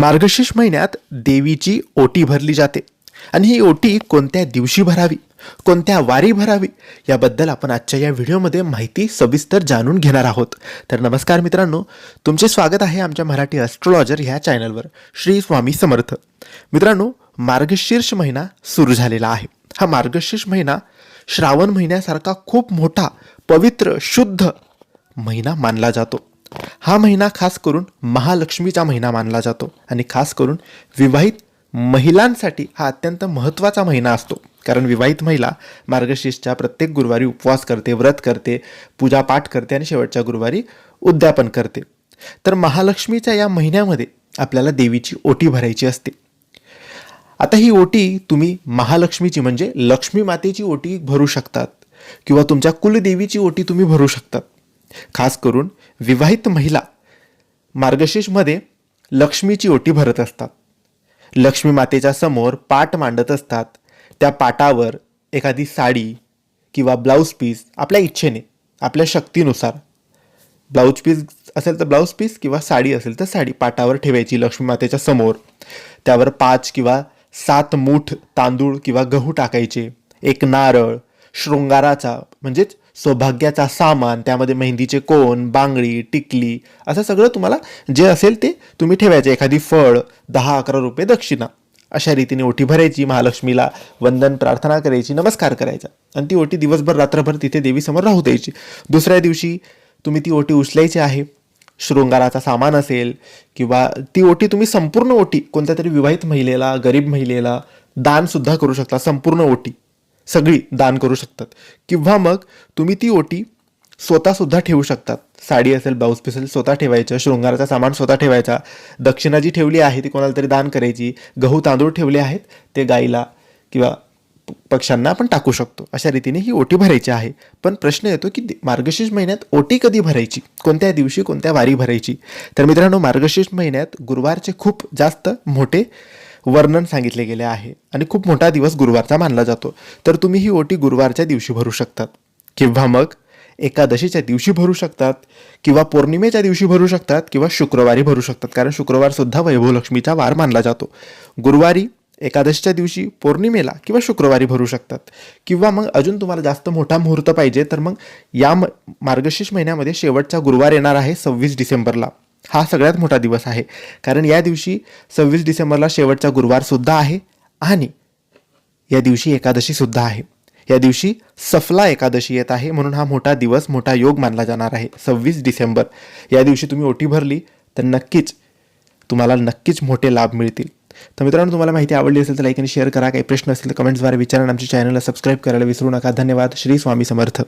मार्गशीर्ष महिन्यात देवीची ओटी भरली जाते. आणि ही ओटी कोणत्या दिवशी भरावी? कोणत्या वारी भरावी? याबद्दल आपण आजच्या या व्हिडिओमध्ये माहिती सविस्तर जाणून घेणार आहोत. तर नमस्कार मित्रांनो तुमचे स्वागत आहे आमच्या मराठी ॲस्ट्रॉलॉजर ह्या चॅनलवर श्री स्वामी समर्थ. मित्रांनो मार्गशीर्ष महिना सुरू झालेला आहे. हा मार्गशीर्ष महिना श्रावण महिन्यासारखा खूप मोठा पवित्र शुद्ध महिना मानला जातो. हा महिना खास करून महालक्ष्मीचा महिना मानला जातो. आणि खास करून विवाहित महिलांसाठी हा अत्यंत महत्त्वाचा महिना असतो. कारण विवाहित महिला मार्गशीर्षच्या प्रत्येक गुरुवारी उपवास करते व्रत करते पूजापाठ करते आणि शेवटच्या गुरुवारी उद्यापन करते. तर महालक्ष्मीच्या या महिन्यामध्ये आपल्याला देवीची ओटी भरायची असते. आता ही ओटी तुम्ही महालक्ष्मीची म्हणजे लक्ष्मी मातेची ओटी भरू शकतात किंवा तुमच्या कुलदेवीची ओटी तुम्ही भरू शकतात. खास करून विवाहित महिला मार्गशीर्षमध्ये लक्ष्मीची ओटी भरत असतात. लक्ष्मी मातेच्या समोर पाट मांडत असतात. त्या पाटावर एखादी साडी किंवा ब्लाऊज पीस आपल्या इच्छेने आपल्या शक्तीनुसार. ब्लाऊज पीस असेल तर ब्लाऊज पीस किंवा साडी असेल तर साडी पाटावर ठेवायची लक्ष्मी मातेच्या समोर. त्यावर पाच किंवा सात मूठ तांदूळ किंवा गहू टाकायचे. एक नारळ शृंगाराचा म्हणजेच सौभाग्याचा सामान त्यामध्ये मेहंदीचे कोण बांगडी टिकली असं सगळं तुम्हाला जे असेल ते तुम्ही ठेवायचे. एखादी फळ दहा अकरा रुपये दक्षिणा. अशा रीतीने ओटी भरायची महालक्ष्मीला वंदन प्रार्थना करायची नमस्कार करायचा. आणि ती ओटी दिवसभर रात्रभर तिथे देवीसमोर राहू द्यायची. दुसऱ्या दिवशी तुम्ही ती ओटी उचलायची आहे. शृंगाराचा सामान असेल किंवा ती ओटी तुम्ही संपूर्ण ओटी कोणत्या तरी विवाहित महिलेला गरीब महिलेला दानसुद्धा करू शकता संपूर्ण ओटी. सगळी दान करू शकतात. किंवा मग तुम्ही ती ओटी स्वतःसुद्धा ठेवू शकतात. साडी असेल ब्लाऊज पीस असेल स्वतः ठेवायचं शृंगाराचा सामान स्वतः ठेवायचा. दक्षिणा जी ठेवली आहे ती कोणाला तरी दान करायची. गहू तांदूळ ठेवले आहेत ते गाईला किंवा प- पक्ष्यांना आपण टाकू शकतो. अशा रीतीने ही ओटी भरायची आहे. पण प्रश्न येतो की मार्गशीर्ष महिन्यात ओटी कधी भरायची? कोणत्या दिवशी कोणत्या वारी भरायची? तर मित्रांनो मार्गशीर्ष महिन्यात गुरुवारचे खूप जास्त मोठे वर्णन सांगितले गेले आहे. आणि खूप मोठा दिवस गुरुवारचा मानला जातो. तर तुम्ही ही ओटी गुरुवारच्या दिवशी भरू शकतात. किंवा मग एकादशीच्या दिवशी भरू शकतात किंवा पौर्णिमेच्या दिवशी भरू शकतात किंवा शुक्रवारी भरू शकतात. कारण शुक्रवारसुद्धा वैभवलक्ष्मीचा वार मानला जातो. गुरुवारी एकादशीच्या दिवशी पौर्णिमेला किंवा शुक्रवारी भरू शकतात. किंवा मग अजून तुम्हाला जास्त मोठा मुहूर्त पाहिजे तर मग या म मार्गशीर्ष महिन्यामध्ये शेवटचा गुरुवार येणार आहे सव्वीस डिसेंबरला. हा सगळ्यात मोठा दिवस आहे. कारण या दिवशी सव्वीस डिसेंबरला शेवटचा गुरुवारसुद्धा आहे आणि या दिवशी एकादशीसुद्धा आहे. या दिवशी सफला एकादशी येत आहे म्हणून हा मोठा दिवस मोठा योग मानला जाणार आहे. सव्वीस डिसेंबर. या दिवशी तुम्ही ओटी भरली तर नक्कीच तुम्हाला नक्कीच मोठे लाभ मिळतील. तर मित्रांनो तुम्हाला माहिती आवडली असेल तर लाईक आणि शेअर करा. काही प्रश्न असतील तर कमेंट्सद्वारे विचारा आमच्या चॅनलला सबस्क्राईब करायला विसरू नका. धन्यवाद. श्री स्वामी समर्थ.